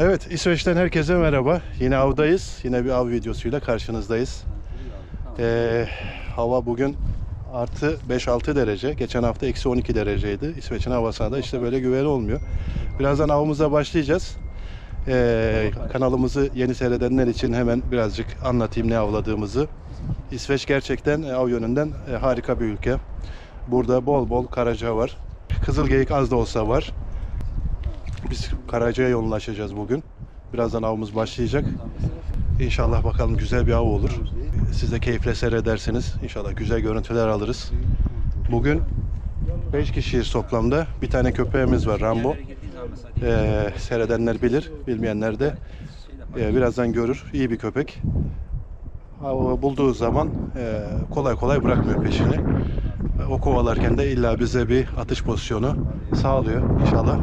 Evet, İsveç'ten herkese merhaba. Yine avdayız. Yine bir av videosuyla karşınızdayız. Ee, hava bugün artı 5-6 derece. Geçen hafta eksi 12 dereceydi. İsveç'in havasına da işte böyle güven olmuyor. Birazdan avımıza başlayacağız. Ee, kanalımızı yeni seyredenler için hemen birazcık anlatayım ne avladığımızı. İsveç gerçekten e, av yönünden e, harika bir ülke. Burada bol bol karaca var. Kızılgeyik az da olsa var. Biz Karaca'ya yoğunlaşacağız bugün. Birazdan avımız başlayacak. İnşallah bakalım güzel bir av olur. Siz de keyifle seyredersiniz. İnşallah güzel görüntüler alırız. Bugün 5 kişiyiz toplamda. Bir tane köpeğimiz var Rambo. Ee, seyredenler bilir, bilmeyenler de e, birazdan görür. İyi bir köpek. Avı bulduğu zaman e, kolay kolay bırakmıyor peşini. O kovalarken de illa bize bir atış pozisyonu sağlıyor inşallah.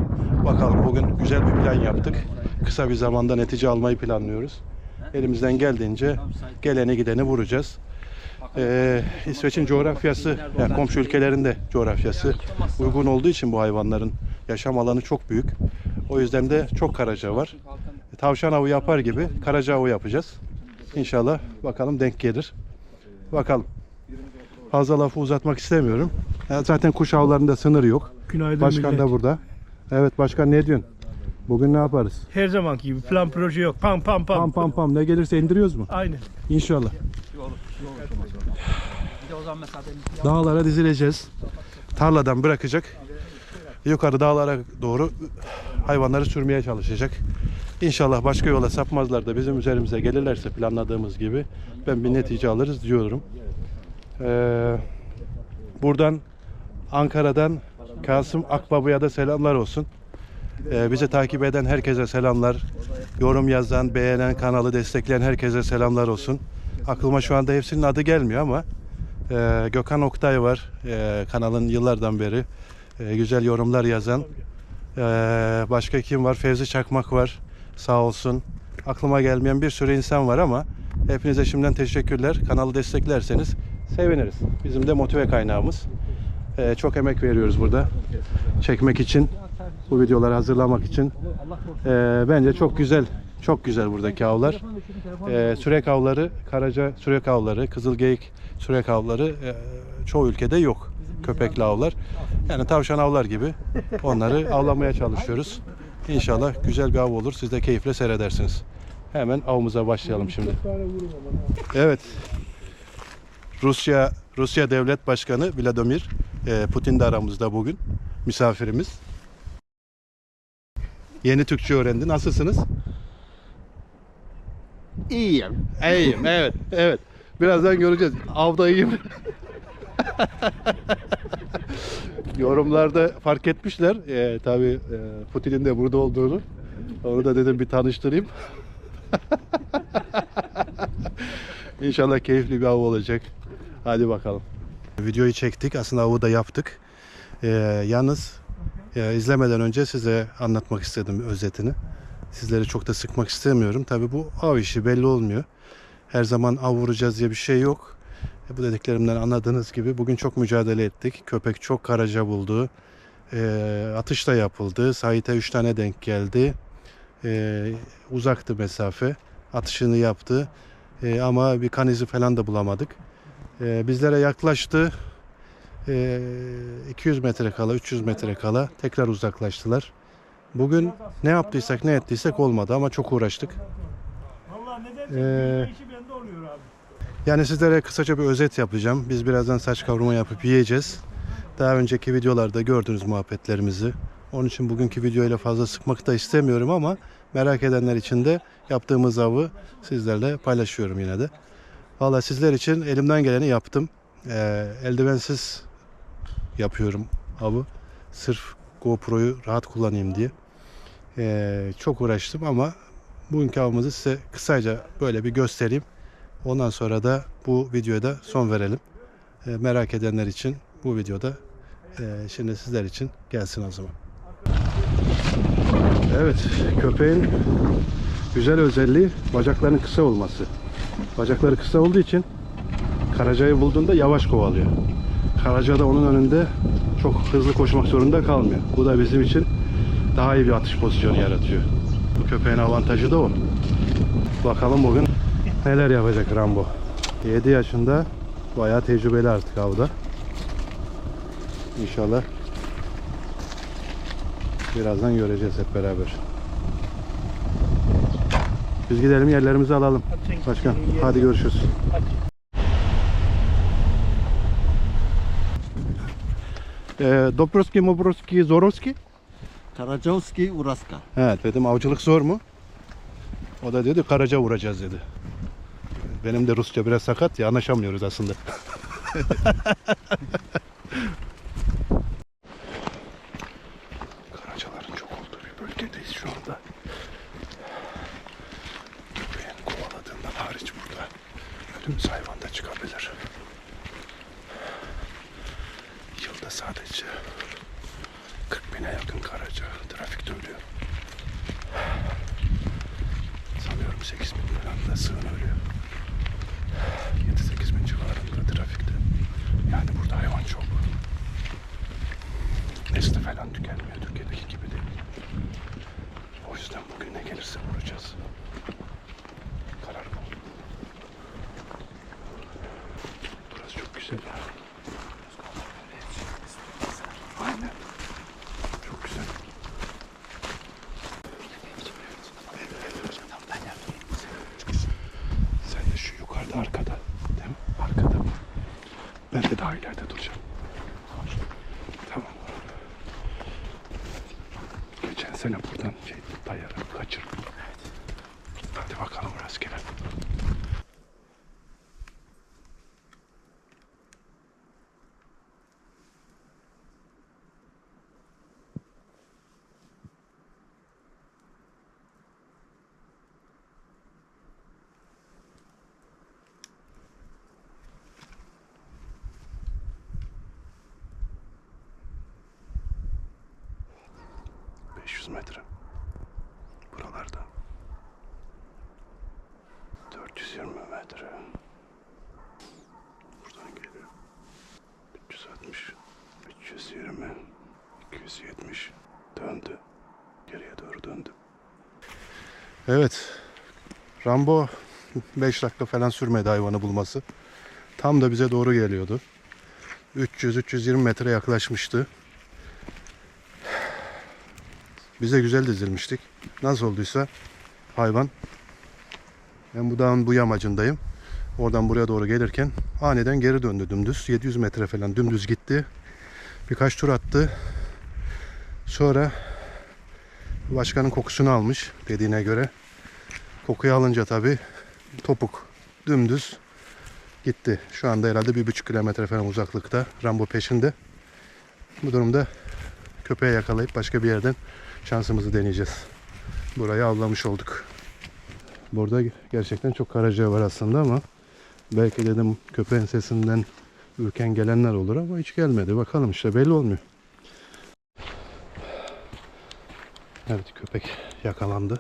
Bakalım bugün güzel bir plan yaptık. Kısa bir zamanda netice almayı planlıyoruz. Elimizden geldiğince geleni gideni vuracağız. Ee, İsveç'in coğrafyası, yani komşu ülkelerin de coğrafyası uygun olduğu için bu hayvanların yaşam alanı çok büyük. O yüzden de çok karaca var. Tavşan avı yapar gibi karaca avı yapacağız. İnşallah bakalım denk gelir. Bakalım. Fazla lafı uzatmak istemiyorum. Ya zaten kuş avlarında sınır yok. Günaydın Başkan millet. da burada. Evet başkan ne diyorsun? Bugün ne yaparız? Her zamanki gibi plan proje yok. Pam pam pam. Pam pam pam ne gelirse indiriyoruz mu? Aynen. İnşallah. Dağlara dizileceğiz. Tarladan bırakacak. Yukarı dağlara doğru hayvanları sürmeye çalışacak. İnşallah başka yola sapmazlar da bizim üzerimize gelirlerse planladığımız gibi ben bir netice alırız diyorum. Ee, buradan Ankara'dan Kasım Akbaba'ya da selamlar olsun. Ee, bizi takip eden herkese selamlar. Yorum yazan, beğenen, kanalı destekleyen herkese selamlar olsun. Aklıma şu anda hepsinin adı gelmiyor ama ee, Gökhan Oktay var. Ee, kanalın yıllardan beri ee, güzel yorumlar yazan. Ee, başka kim var? Fevzi Çakmak var. Sağ olsun. Aklıma gelmeyen bir sürü insan var ama hepinize şimdiden teşekkürler. Kanalı desteklerseniz seviniriz. Bizim de motive kaynağımız. Ee, çok emek veriyoruz burada. Çekmek için, bu videoları hazırlamak için. Ee, bence çok güzel, çok güzel buradaki avlar. Ee, sürek avları, karaca sürek avları, kızılgeyik sürek avları e, çoğu ülkede yok. Köpekli avlar. Yani tavşan avlar gibi onları avlamaya çalışıyoruz. İnşallah güzel bir av olur. Siz de keyifle seyredersiniz. Hemen avımıza başlayalım şimdi. Evet. Rusya Rusya Devlet Başkanı Vladimir e, Putin de aramızda bugün. Misafirimiz. Yeni Türkçe öğrendi. Nasılsınız? İyiyim. İyiyim evet evet. Birazdan göreceğiz. Avda iyiyim. Yorumlarda fark etmişler. Ee, tabii e, Putin'in de burada olduğunu. Onu da dedim bir tanıştırayım. İnşallah keyifli bir av olacak. Hadi bakalım. Videoyu çektik. Aslında avı da yaptık. Ee, yalnız e, izlemeden önce size anlatmak istedim özetini. Sizleri çok da sıkmak istemiyorum. Tabii bu av işi belli olmuyor. Her zaman av vuracağız diye bir şey yok. E, bu dediklerimden anladığınız gibi bugün çok mücadele ettik. Köpek çok karaca buldu. E, atış da yapıldı. Sahite 3 tane denk geldi. E, uzaktı mesafe. Atışını yaptı. E, ama bir kan izi falan da bulamadık. E, bizlere yaklaştı. E, 200 metre kala, 300 metre kala tekrar uzaklaştılar. Bugün ne yaptıysak ne ettiysek olmadı ama çok uğraştık. Ee. Yani sizlere kısaca bir özet yapacağım. Biz birazdan saç kavurma yapıp yiyeceğiz. Daha önceki videolarda gördünüz muhabbetlerimizi. Onun için bugünkü videoyla fazla sıkmak da istemiyorum ama merak edenler için de yaptığımız avı sizlerle paylaşıyorum yine de. Valla sizler için elimden geleni yaptım. Ee, eldivensiz yapıyorum avı. Sırf GoPro'yu rahat kullanayım diye. Ee, çok uğraştım ama bugünkü avımızı size kısaca böyle bir göstereyim. Ondan sonra da bu videoya da son verelim. Ee, merak edenler için bu videoda e, şimdi sizler için gelsin o zaman. Evet, köpeğin güzel özelliği bacaklarının kısa olması. Bacakları kısa olduğu için karacayı bulduğunda yavaş kovalıyor. Karaca da onun önünde çok hızlı koşmak zorunda kalmıyor. Bu da bizim için daha iyi bir atış pozisyonu yaratıyor. Bu köpeğin avantajı da o. Bakalım bugün neler yapacak Rambo. 7 yaşında bayağı tecrübeli artık avda. İnşallah birazdan göreceğiz hep beraber. Biz gidelim yerlerimizi alalım. Başkan hadi görüşürüz. Ee, Dobroski, Mobroski, Zorovski. Karacovski Uraska. Evet dedim avcılık zor mu? O da dedi karaca vuracağız dedi. Benim de Rusça biraz sakat ya anlaşamıyoruz aslında. inside ileride duracağım. Tamam. Geçen sene buradan şey dayadım, kaçırdım. Hadi bakalım rastgele. Hı. 500 metre. Buralarda. 420 metre. Buradan geliyor. 360, 320, 270. Döndü. Geriye doğru döndü. Evet. Rambo 5 dakika falan sürmedi hayvanı bulması. Tam da bize doğru geliyordu. 300-320 metre yaklaşmıştı. Bize güzel dizilmiştik. Nasıl olduysa hayvan ben bu dağın bu yamacındayım. Oradan buraya doğru gelirken aniden geri döndü dümdüz. 700 metre falan dümdüz gitti. Birkaç tur attı. Sonra başkanın kokusunu almış dediğine göre. Kokuyu alınca tabi topuk dümdüz gitti. Şu anda herhalde bir buçuk kilometre falan uzaklıkta. Rambo peşinde. Bu durumda köpeği yakalayıp başka bir yerden şansımızı deneyeceğiz. Burayı avlamış olduk. Burada gerçekten çok karaca var aslında ama belki dedim köpeğin sesinden ürken gelenler olur ama hiç gelmedi. Bakalım işte belli olmuyor. Evet köpek yakalandı.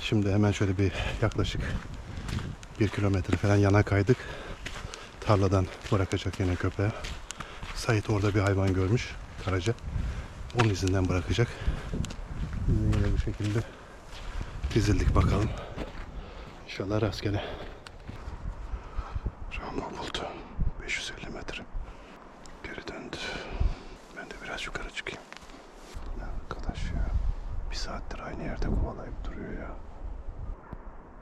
Şimdi hemen şöyle bir yaklaşık bir kilometre falan yana kaydık. Tarladan bırakacak yine köpeği. Sait orada bir hayvan görmüş. Karaca. Onun izinden bırakacak. Biz yine bu şekilde dizildik bakalım. İnşallah rastgele. Rambo buldu. 550 metre. Geri döndü. Ben de biraz yukarı çıkayım. Ya arkadaş ya. Bir saattir aynı yerde kovalayıp duruyor ya.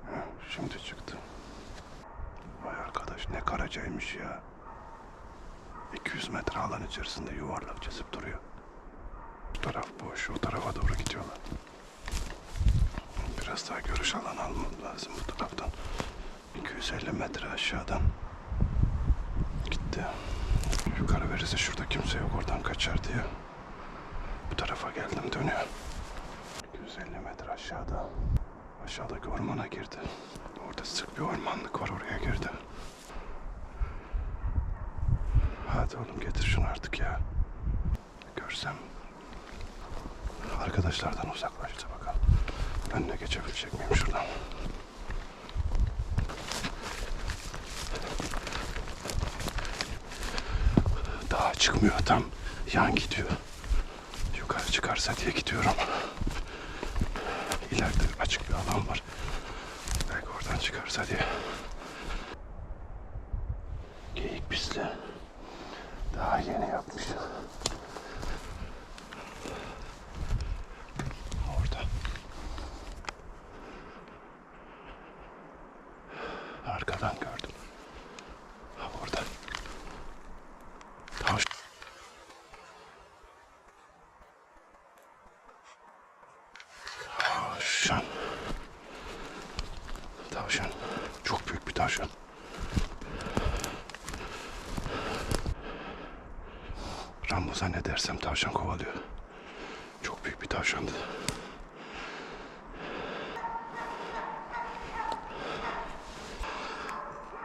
Heh, şimdi çıktı. Vay arkadaş ne karacaymış ya. 200 metre alan içerisinde yuvarlak çizip duruyor. Bu taraf boş, o tarafa doğru gidiyorlar. Biraz daha görüş alanı almam lazım bu taraftan. 250 metre aşağıdan gitti. Yukarı verirse şurada kimse yok oradan kaçar diye. Bu tarafa geldim dönüyor. 250 metre aşağıda. Aşağıdaki ormana girdi. Orada sık bir ormanlık var oraya girdi. Hadi oğlum getir şunu artık ya. Görsem. Arkadaşlardan uzaklaştı bakalım. Önüne geçebilecek miyim şuradan? Daha çıkmıyor tam. Yan gidiyor. Yukarı çıkarsa diye gidiyorum. ileride açık bir alan var. Belki oradan çıkarsa diye. Geyik pisti. Daha yeni yapmış. Orada. Arkadan gördüm. Ha orada. Taş. Tavşan. Tavşan. Çok büyük bir tavşan. Rambo zannedersem tavşan kovalıyor. Çok büyük bir tavşandı.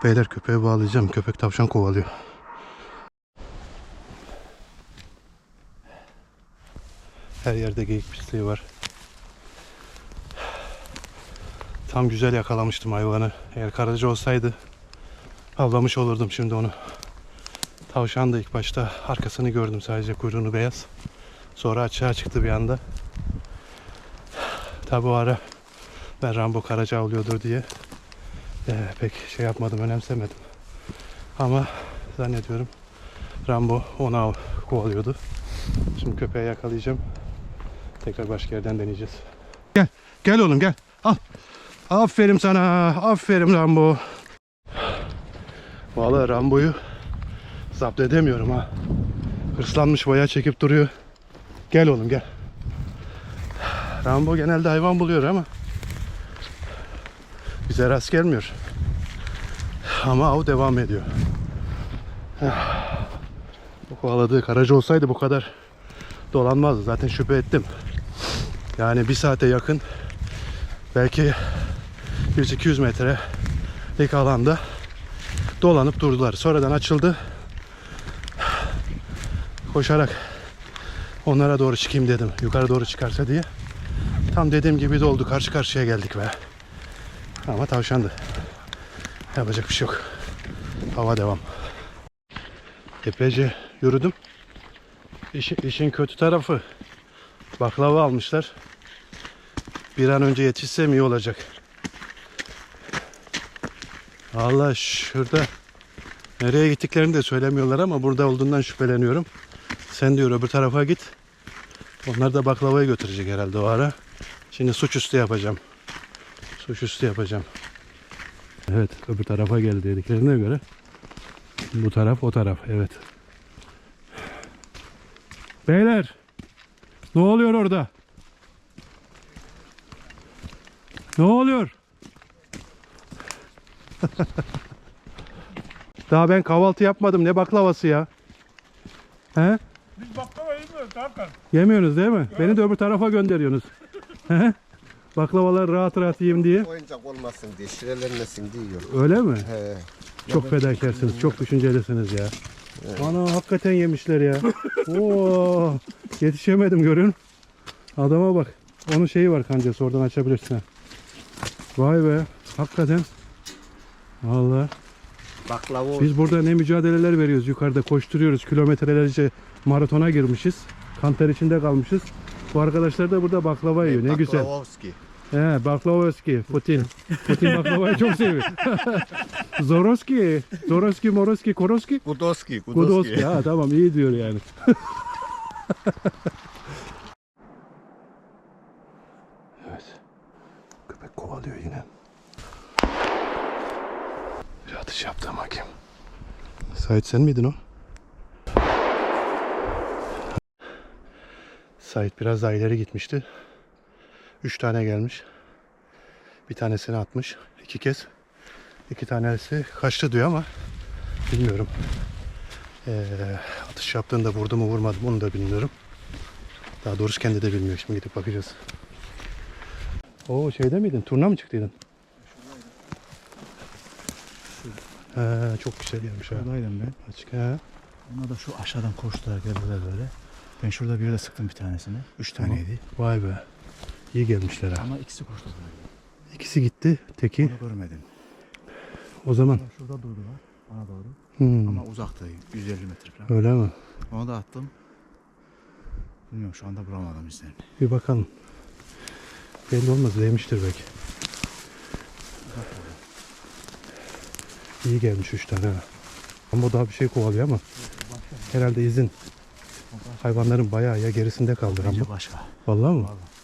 Beyler köpeğe bağlayacağım. Köpek tavşan kovalıyor. Her yerde geyik pisliği var. Tam güzel yakalamıştım hayvanı. Eğer karacı olsaydı avlamış olurdum şimdi onu. Tavşan da ilk başta arkasını gördüm sadece kuyruğunu beyaz. Sonra açığa çıktı bir anda. Tabi o ara ben Rambo Karaca avlıyordur diye eee, pek şey yapmadım, önemsemedim. Ama zannediyorum Rambo onu av kovalıyordu. Şimdi köpeği yakalayacağım. Tekrar başka yerden deneyeceğiz. Gel, gel oğlum gel. Al. Aferin sana. Aferin Rambo. Vallahi Rambo'yu zapt edemiyorum ha. Hırslanmış bayağı çekip duruyor. Gel oğlum gel. Rambo genelde hayvan buluyor ama bize rast gelmiyor. Ama av devam ediyor. Bu kovaladığı karacı olsaydı bu kadar dolanmazdı. Zaten şüphe ettim. Yani bir saate yakın belki 100-200 metrelik alanda dolanıp durdular. Sonradan açıldı. Koşarak onlara doğru çıkayım dedim. Yukarı doğru çıkarsa diye. Tam dediğim gibi de oldu. Karşı karşıya geldik be. Ama tavşandı. Yapacak bir şey yok. Hava devam. Epeyce yürüdüm. İşin, işin kötü tarafı baklava almışlar. Bir an önce yetişsem iyi olacak. Allah şurada nereye gittiklerini de söylemiyorlar ama burada olduğundan şüpheleniyorum. Sen diyor öbür tarafa git. Onlar da baklavayı götürecek herhalde o ara. Şimdi suçüstü yapacağım. Suçüstü yapacağım. Evet öbür tarafa gel dediklerine göre bu taraf o taraf evet. Beyler ne oluyor orada? Ne oluyor? Daha ben kahvaltı yapmadım. Ne baklavası ya? He? Biz baklava yemiyoruz Hakan. Yemiyorsunuz değil mi? Beni de öbür tarafa gönderiyorsunuz. He? Baklavalar rahat rahat yiyeyim diye. Oyuncak olmasın diye, şirelenmesin diye yiyor. Öyle mi? He. Çok fedakarsınız. Çok düşüncelisiniz ya. Ana hakikaten yemişler ya. Oo, yetişemedim görün. Adama bak. Onun şeyi var kancası oradan açabilirsin. Vay be. Hakikaten. Vallahi. Baklava. Biz burada ne mücadeleler veriyoruz. Yukarıda koşturuyoruz. Kilometrelerce maratona girmişiz. Kanter içinde kalmışız. Bu arkadaşlar da burada baklava yiyor. Ne güzel. Baklavovski. He, baklavaski, Putin. Putin baklavayı çok seviyor. Zoroski, Zoroski, Moroski, Koroski. Gudoski. Gudoski. Ha tamam iyi diyor yani. evet. Köpek kovalıyor yine. Bir atış yaptım hakim. Sait sen miydin o? Sait biraz daha ileri gitmişti. Üç tane gelmiş. Bir tanesini atmış. iki kez. İki tanesi kaçtı diyor ama bilmiyorum. Ee, atış yaptığında vurdu mu vurmadı mı onu da bilmiyorum. Daha doğrusu kendi de bilmiyor. Şimdi gidip bakacağız. O şeyde miydin? Turna mı çıktıydın? He, çok güzel gelmiş ha. Buradaydım ben. Açık he. Onlar da şu aşağıdan koştular geldiler böyle. Ben şurada bir yere sıktım bir tanesini. Üç taneydi. Vay be. İyi gelmişler ha. Ama ikisi koştu. İkisi gitti. Teki. Onu görmedim. O zaman. Şurada durdular. Bana doğru. Hmm, Ama uzaktı. 150 metre falan. öyle mi? Onu da attım. Bilmiyorum şu anda bulamadım izlerini. Bir bakalım. Belli olmaz. Değmiştir belki. İyi gelmiş üç tane. ha. Ama o daha bir şey kovalıyor ama herhalde izin hayvanların bayağı ya gerisinde kaldı. Bence başka. Vallahi mı? Vallahi.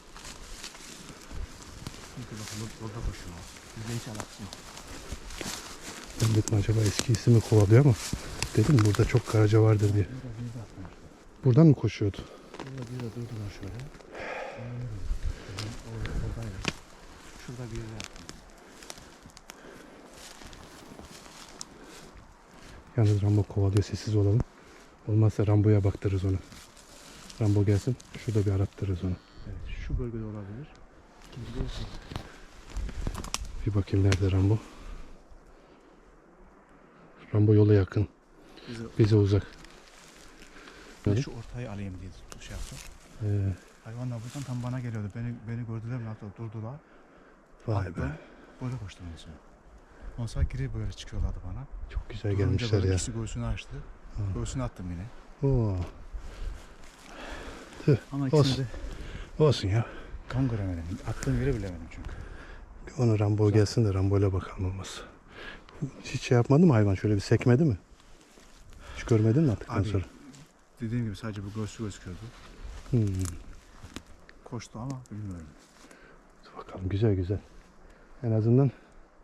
Burada koşuyor. Bizde hiç alakası yok. Ben acaba eski ismi kovalıyor ama dedim burada çok karaca vardır diye. Buradan mı koşuyordu? Burada bir de durdular şöyle. Şurada bir yere. Yalnız Rambo kovalıyor sessiz olalım. Olmazsa Rambo'ya baktırırız onu. Rambo gelsin şurada bir arattırırız onu. Evet, şu bölgede olabilir. İkinci de. Bir bakayım nerede Rambo. Rambo yola yakın. Bizi, Bize uzak. ben şu ortayı alayım diye tut- şey yaptım. Ee, Hayvanlar buradan tam bana geliyordu. Beni beni gördüler mi hatta durdular. vay Attım, be. Böyle koştum son. Ondan geri böyle çıkıyorlardı bana. Çok güzel Durunca gelmişler ya. ikisi göğsünü açtı. Hı. Göğsünü attım yine. Oo, Ama Olsun. de olsun ya. kan göremedim. Attığım yeri bilemedim çünkü. Onu Rambo gelsin de Rambo'yla bakalım olmaz. Hiç şey yapmadı mı hayvan? Şöyle bir sekmedi mi? Hiç görmedin mi attıktan Abi, sonra? Dediğim gibi sadece bu göğsü gözüküyordu. Hmm. Koştu ama bilmiyorum. Dur bakalım güzel güzel. En azından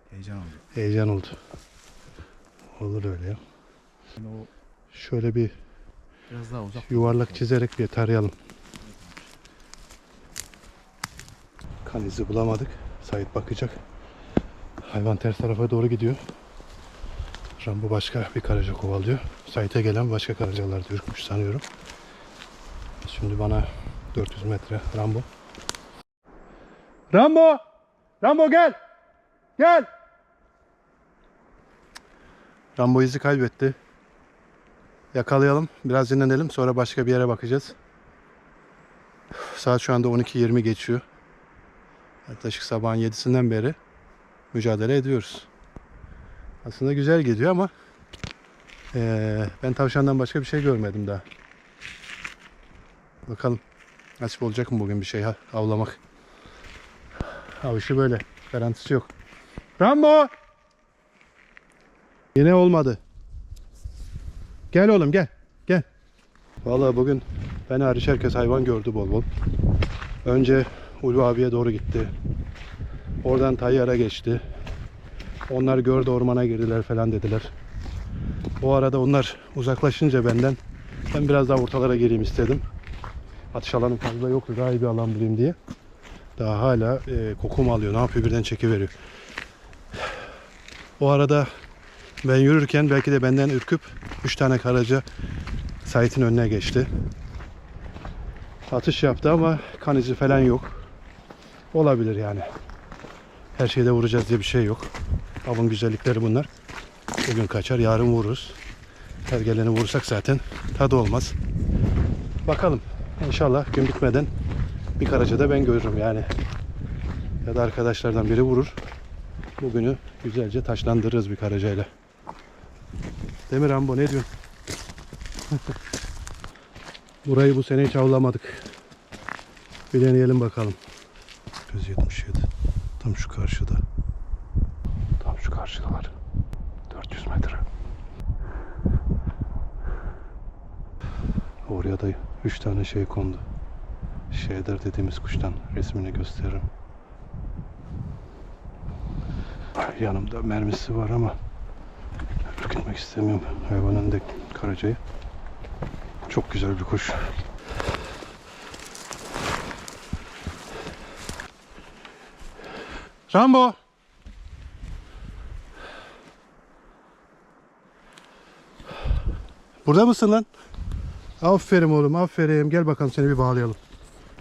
Heyecan oldu. heyecan oldu. Olur öyle ya. Yani o Şöyle bir biraz daha uzak. yuvarlak çizerek bir tarayalım. Kan izi bulamadık. Sait bakacak. Hayvan ters tarafa doğru gidiyor. Rambo başka bir karaca kovalıyor. Sait'e gelen başka karacalar da ürkmüş sanıyorum. Şimdi bana 400 metre Rambo. Rambo! Rambo gel! Gel! Rambo izi kaybetti. Yakalayalım. Biraz dinlenelim. Sonra başka bir yere bakacağız. Saat şu anda 12.20 geçiyor. Yaklaşık sabahın 7'sinden beri mücadele ediyoruz. Aslında güzel gidiyor ama eee, ben tavşandan başka bir şey görmedim daha. Bakalım nasip olacak mı bugün bir şey avlamak. Av işi böyle. Garantisi yok. Rambo! Yine olmadı. Gel oğlum gel. Gel. Vallahi bugün ben hariç herkes hayvan gördü bol bol. Önce Ulu abiye doğru gitti. Oradan Tayyar'a geçti. Onlar gördü ormana girdiler falan dediler. O arada onlar uzaklaşınca benden ben biraz daha ortalara gireyim istedim. Atış alanı fazla yoktu. Daha iyi bir alan bulayım diye. Daha hala e, kokumu alıyor. Ne yapıyor birden çekiveriyor. O arada ben yürürken belki de benden ürküp 3 tane karaca Sait'in önüne geçti. Atış yaptı ama kan izi falan yok. Olabilir yani. Her şeyde vuracağız diye bir şey yok. Avın güzellikleri bunlar. Bugün kaçar, yarın vururuz. Her geleni vurursak zaten tadı olmaz. Bakalım. İnşallah gün bitmeden bir karaca da ben görürüm yani. Ya da arkadaşlardan biri vurur. Bugünü güzelce taşlandırırız bir karacayla. Demir Rambo ne diyorsun? Burayı bu sene hiç avlamadık. Bir deneyelim bakalım. 177. Tam şu karşıda. Tam şu karşıdalar. 400 metre. Oraya da 3 tane şey kondu. Şeyder dediğimiz kuştan resmini gösteririm. Yanımda mermisi var ama ürkütmek istemiyorum hayvanın da karacayı. Çok güzel bir kuş. Rambo! Burada mısın lan? Aferin oğlum aferin. Gel bakalım seni bir bağlayalım.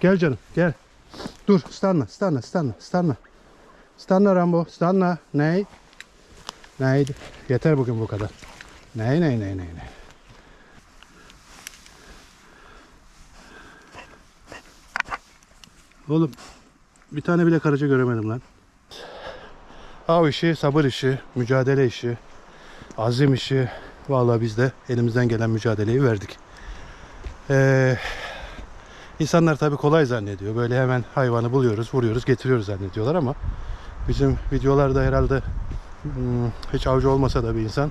Gel canım gel. Dur stanna stanna stanna stanna. Stanna Rambo stanna. Ney? Neydi? Yeter bugün bu kadar. Ney ney ney ney ney. Oğlum bir tane bile karaca göremedim lan. Av işi, sabır işi, mücadele işi, azim işi. Vallahi biz de elimizden gelen mücadeleyi verdik. Ee, İnsanlar tabii kolay zannediyor. Böyle hemen hayvanı buluyoruz, vuruyoruz, getiriyoruz zannediyorlar ama bizim videolarda herhalde hmm, hiç avcı olmasa da bir insan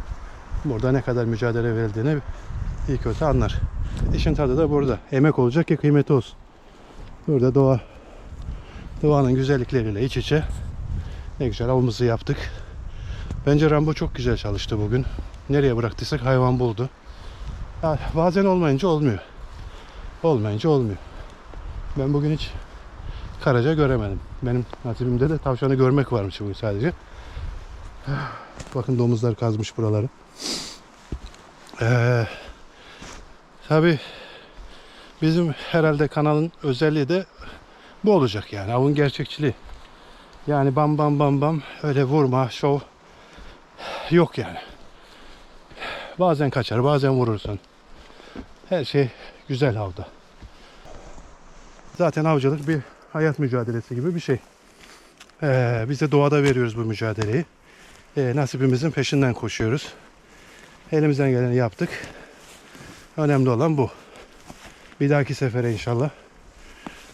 burada ne kadar mücadele verildiğini iyi kötü anlar. İşin tadı da burada. Emek olacak ki kıymeti olsun. Burada doğa doğanın güzellikleriyle iç içe ne güzel avımızı yaptık. Bence Rambo çok güzel çalıştı bugün. Nereye bıraktıysak hayvan buldu. Ya bazen olmayınca olmuyor. Olmayınca olmuyor. Ben bugün hiç karaca göremedim. Benim nasibimde de tavşanı görmek varmış bugün sadece. Bakın domuzlar kazmış buraları. Ee, tabii bizim herhalde kanalın özelliği de bu olacak yani avın gerçekçiliği. Yani bam bam bam bam öyle vurma şov yok yani. Bazen kaçar bazen vurursun. Her şey güzel avda. Zaten avcılık bir hayat mücadelesi gibi bir şey. Ee, biz de doğada veriyoruz bu mücadeleyi. Ee, nasibimizin peşinden koşuyoruz. Elimizden geleni yaptık. Önemli olan bu. Bir dahaki sefere inşallah.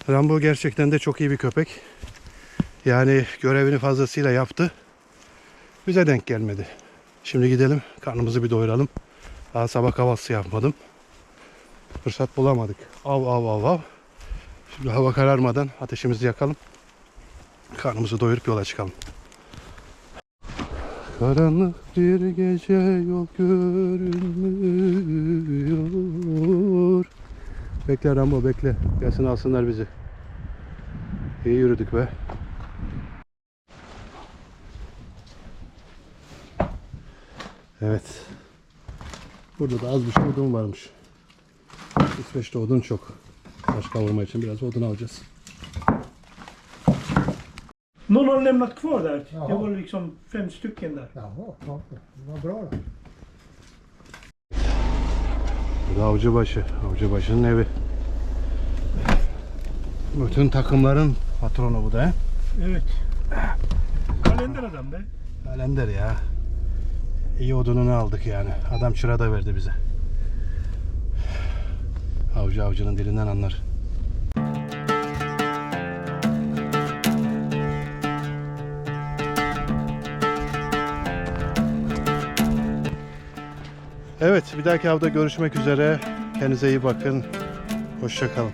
Rambo gerçekten de çok iyi bir köpek. Yani görevini fazlasıyla yaptı. Bize denk gelmedi. Şimdi gidelim karnımızı bir doyuralım. Daha sabah kahvaltısı yapmadım. Fırsat bulamadık. Av av av av. Şimdi hava kararmadan ateşimizi yakalım. Karnımızı doyurup yola çıkalım. Karanlık bir gece yol görünmüyor. Bekle Rambo bekle. Gelsin alsınlar bizi. İyi yürüdük be. Evet. Burada da az bir şey odun varmış. İsveç'te odun çok. Taş kavurma için biraz odun alacağız. Någon har lämnat kvar där. Det var liksom fem stycken där. Jaha, toppen. Vad bra då. Bu da Avcıbaşı. Avcıbaşı'nın evi. Bütün takımların patronu bu da. he? Evet. Kalender adam be. Kalender ya. İyi odununu aldık yani. Adam çıra da verdi bize. Avcı avcının dilinden anlar. Evet bir dahaki avda görüşmek üzere. Kendinize iyi bakın. Hoşçakalın.